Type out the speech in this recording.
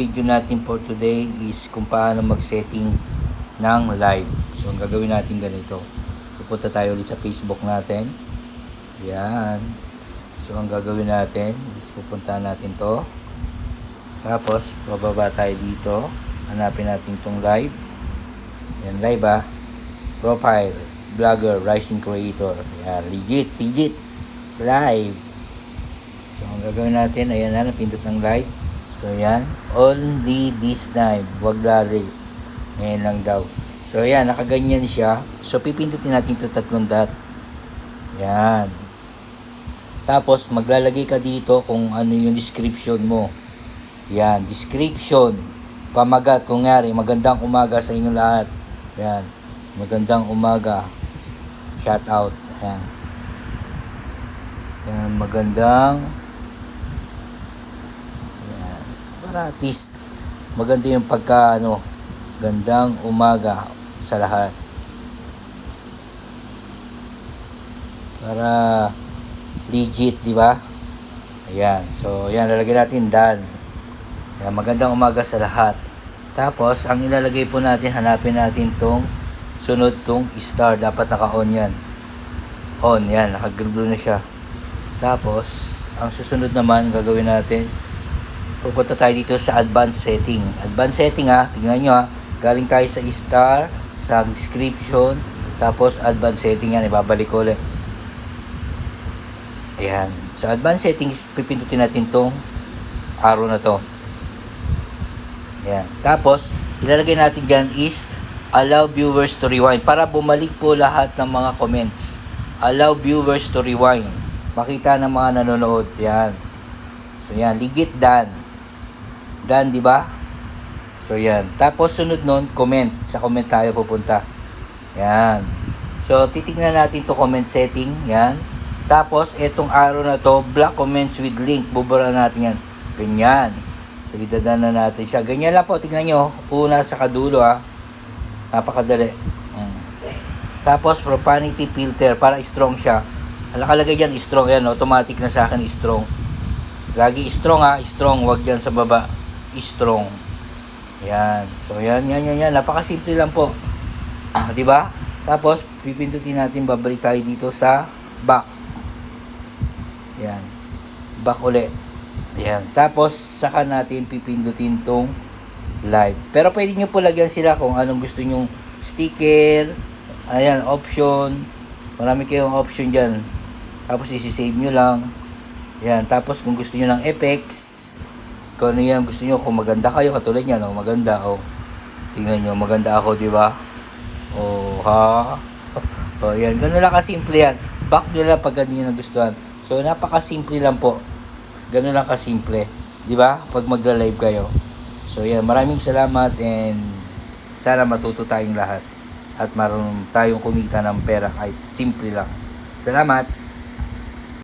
Video natin for today is kung paano mag-setting ng live. So, ang gagawin natin ganito. Pupunta tayo ulit sa Facebook natin. Yan. So, ang gagawin natin is pupunta natin to. Tapos, bababa tayo dito. Hanapin natin tong live. Yan, live ah. Profile. Vlogger. Rising Creator. Yan, legit, legit. Live. So, ang gagawin natin, ayan na, napindot ng live. So, yan. Only this time. Huwag lari. Ngayon lang daw. So, yan. Nakaganyan siya. So, pipindutin natin ito tatlong dot. Yan. Tapos, maglalagay ka dito kung ano yung description mo. Yan. Description. Pamagat. Kung ngari, magandang umaga sa inyo lahat. Yan. Magandang umaga. Shout out. Yan. Yan. Magandang yan. Para maganda yung pagka ano, gandang umaga sa lahat. Para legit, di ba? Ayan. So, yan, lalagay natin dan. Ayan, magandang umaga sa lahat. Tapos, ang ilalagay po natin, hanapin natin tong sunod tong star. Dapat naka-on yan. On, yan. Naka-blue na siya. Tapos, ang susunod naman, gagawin natin, pupunta tayo dito sa advanced setting. Advanced setting ha, tingnan nyo ha. Galing tayo sa star, sa description, tapos advanced setting yan, ibabalik ko ulit. Ayan. Sa advanced settings, pipindutin natin tong arrow na to. Ayan. Tapos, ilalagay natin dyan is allow viewers to rewind para bumalik po lahat ng mga comments. Allow viewers to rewind. Makita ng mga nanonood. Yan. So, yan. Ligit done. Done, di ba? So, yan. Tapos, sunod nun, comment. Sa comment tayo pupunta. Yan. So, titignan natin to comment setting. Yan. Tapos, etong arrow na to, block comments with link. Bubura natin yan. Ganyan. So, idadaan na natin siya. Ganyan lang po. Tignan nyo. Una sa kadulo, ha. Napakadali. Mm. Tapos, profanity filter. Para strong siya. Nakalagay dyan, strong. Yan, automatic na sa akin, strong. Lagi strong, ha. Strong. Huwag dyan sa baba. Strong. Yan. So, yan, yan, yan, yan. Napakasimple lang po. Ah, di ba? Tapos, pipindutin natin, babalik tayo dito sa back. Yan. Back ulit. Yan. Tapos, saka natin pipindutin tong live. Pero pwede nyo po lagyan sila kung anong gusto nyong sticker, ayan, option. Marami kayong option dyan. Tapos, isi-save nyo lang. Yan. Tapos, kung gusto nyo ng effects, kung ano yan gusto nyo, kung maganda kayo, katulad yan, oh, maganda, oh. Tingnan nyo, maganda ako, di ba? Oh, ha? Oh, yan. Ganun lang kasimple yan. Back nyo lang pag ganun yung nagustuhan. So, napakasimple lang po. Ganun lang kasimple. Di ba? Pag magla-live kayo. So, yan. Maraming salamat and sana matuto tayong lahat. At marunong tayong kumita ng pera kahit simple lang. Salamat!